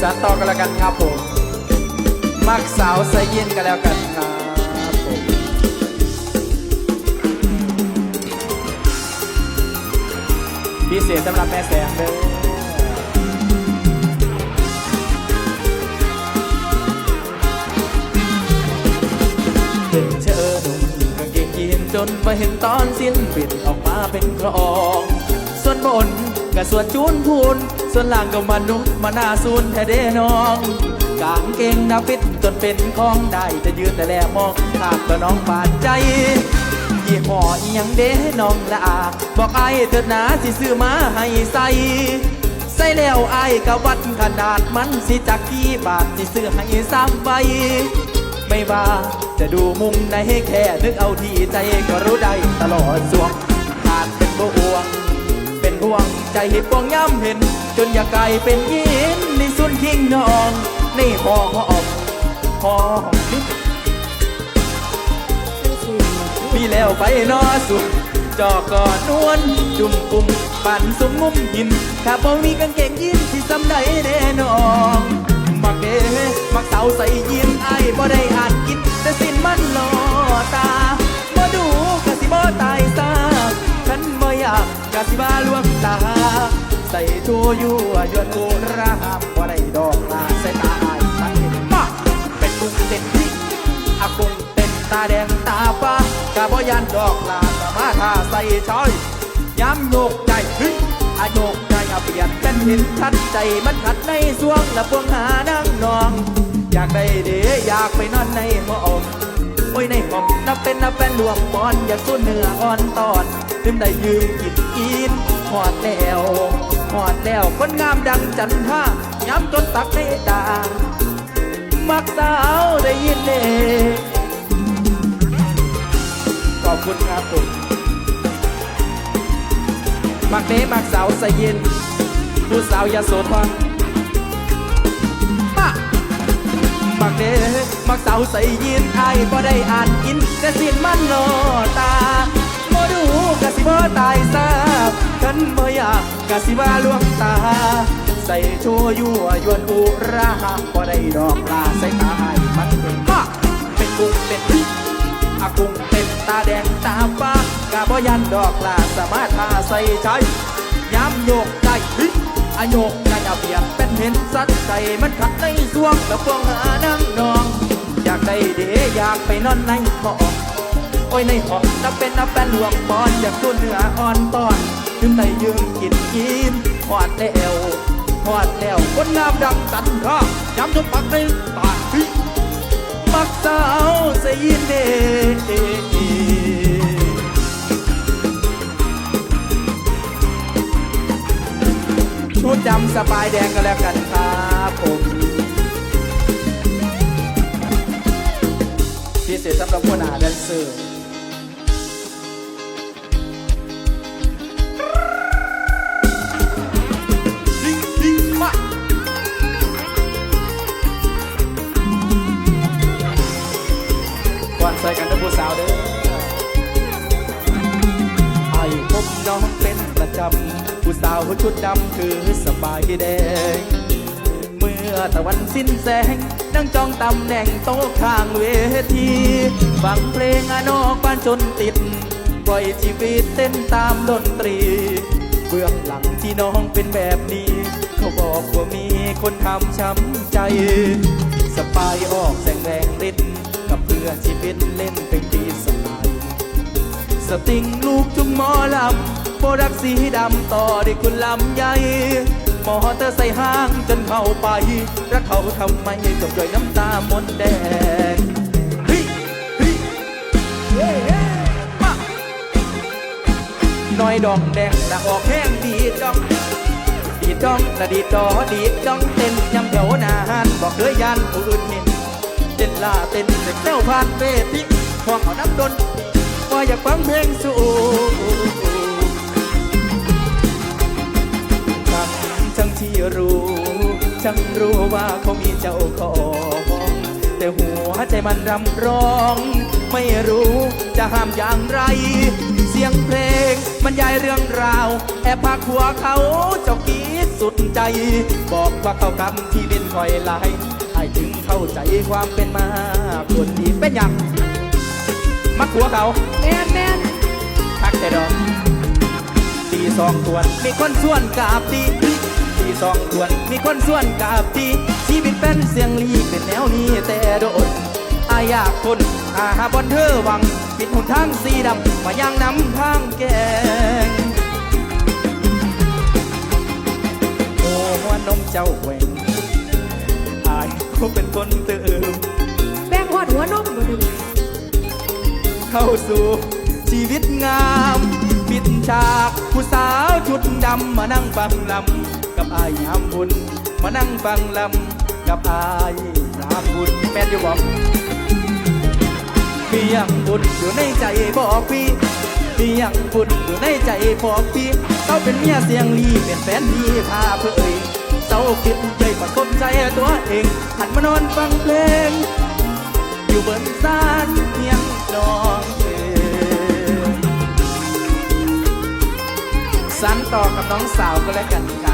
สัตว์ต่อกันแล้วกันครับผมมักสาวใส่เย็นกันแล้วกันครับผมพิเศษสำหรับแม่แสงเด้อเห็นเชอกางเกงยีนจนมาเห็นตอนสิ้นปิดออกมาเป็นกรอง ส่วนบนก็ส่วนจูนพูน ส่วนล่างก็มนุษย์มาหน้าซูนแท้เด้น้อง กางเกงนาฟิตจนเป็นของได้จะยืนแต่แลมองขาดก็น้องบาดใจยี่ห้ออียังเด้น้องละอาบอกไอ้เถิดนาสิซื้อมาให้ใส่ใส่แล้วไอ้กะวัดขนาดมันสิจักกี่บาทสิซื้อให้ซ้ำใบไม่ว่าจะดูมุมไหนแค่นึกเอาที่ใจก็รู้ได้ตลอดสวงขาดเป็นบ่วง ห่วง ใจปวงย้ำเห็น จนอยากกลายเป็นยินในสุนคิงนองในห้องหองห้องมีแล้วไปนอสุดจอก่อนนวลจุ่มปุ่มปั่นสุมงุมหินถ้าบ่มีกางเกงยีนที่ซ้ำใดแน่นอนมักเด้มักเสาใส่ยีนไอ้บ่ได้อ่านกินแต่สิ้นมันหลอตา โชยู่ยวนโอระหามบ่ได้ดอกลาใส่ตาอ้ายไปมาเป็นกุ้งเต้นพริกอากงเต้นตาแดงตาฟ้ากะบ่ยันดอกลาสมาทาใส่ช้อยย้ำโยกใจฮ้ยอาโยกใจอาเปลี่ยนเป็นเห็นชัดใจมันขัดในสวงและพวงหานั่งนอง อยากได้เดอยากไปนอนในหม้ออมโอ้ยในห้องนับเป็นนับเป็นรวมปอนอยากสู้เนื้ออ่อนตอนลืมได้ยืมกินกินหอดแล้ว หอดแล้วคนงามดังจันท่าย้ำจนตักในตามักสาวได้ยินเด้ขอบคุณครับผมมักเด้มักสาวใส่เย็น ผู้สาวยาโสธรมามักเด้มักสาวใส่ยีนไอ้ายบ่ได้อ่านกินแต่สินมันโลตาะสิว่าลวงตา ใส่โชยั่วยวนอุราบ่ได้ดอกลาใส่ตาให้มันเป็นมาเป็นกุ้งเป็นอากุ้งเป็นตาแดงตาฟ้ากะบ่ยันดอกลาสามารถทาใส่ใจย้ำโยกใจพริอาโยกใจอาเปรียบเป็นเห็นสัตว์ใจมันขัดในสวงแล้วพวงหานั่งนอง อยากได้เดอยากไปนอนในห้องโอ้ยในหองนับเป็นนับเป็นหลวงปอนอยากตัวเนื้ออ่อนตอน ถึงได้ยืมกินกินหอดแล้วหอดแล้วคนงามดังตันข้าย้ำจนปักในปากที่มักสาวเสียนเดชุดดำสบายแดงกันแล้วกันครับผมพิเศษสำหรับหัวหน้าแดนเซอร์ ก่อนใส่กันทั้งผู้สาวเด้อไอ้พบน้องเป็นประจำ ผู้สาวชุดดำคือสบายแดง เมื่อตะวันสิ้นแสง นั่งจองตำแหน่งโต๊ะข้างเวทีฟังเพลงอนอกบ้านจนติด ปล่อยชีวิตเต้นตามดนตรี เบื้องหลังที่น้องเป็นแบบนี้ เขาบอกว่ามีคนทำช้ำใจ สปายออกแสงแรงฤทธิ์กับเพื่อชีวิตเล่นเป็นปีสลายสติงลูกจุงหมอลำโปรักสีดำต่อด้วยคุณลำใหญ่มอเตอร์ใส่ห้างจนเข้าไป รักเขาทำไมจบด้วยน้ำตามนแดงฮ้ยเฮ้ยเฮ้ยมาน้อยดองแดงละออกแห้งดีดดองดีดดองละดีดดอดีดดองเต้นยำแถวหนาหันบอกเคยยันผู้อื่นเห็น เต้นลาเต้นเด็กเต้าผ่านเวทีพวกเขานับดนว่าอยากฟังเพลงสู่ฉันช่างที่รู้ช่างรู้ว่าเขามีเจ้าของแต่หัวใจมันรำร้อง ไม่รู้จะห้ามอย่างไร เสียงเพลงบรรยายเรื่องราว แอบพาขัวเขาเจ้ากีดสุดใจ บอกว่าเขากรรมที่เป็นคอยหลายไอ้ายถึงเข้าใจความเป็นมาปวดดีเป็นหยังมักหัวเขาแม่นแม่นทักแต่ดอกตีสองทวนมีคนส่วนกราบตีตีสองทวนมีคนส่วนกราบตีชีวิตเป็นเสียงลีเป็นแนวนี้แต่โดนอายอยากทนอาหาบอนเธอหวังปิดหุ่นทางสีดำมายังนำทางแก นเติมแบ่งหอดหัวนมบ่ดึงเข้าสู่ชีวิตงาม ปิดฉากผู้สาวชุดดำมานั่งฟังลำกับอายยามบุญ มานั่งฟังลำกับอายยามบุญแม่นอยู่บอกมีอย่างบุญอยู่ในใจบอกพี่มีอย่างบุญอยู่ในใจบอกพี่เต้าเป็นเมียเสียงลีเป็นแฟนพี่พาเพื่อาคิดใจประกบใจตัวเองหันมานอนฟังเพลง อยู่บนศาลเพียงนองเองสานต่อกับน้องสาวก็แล้วกันครับ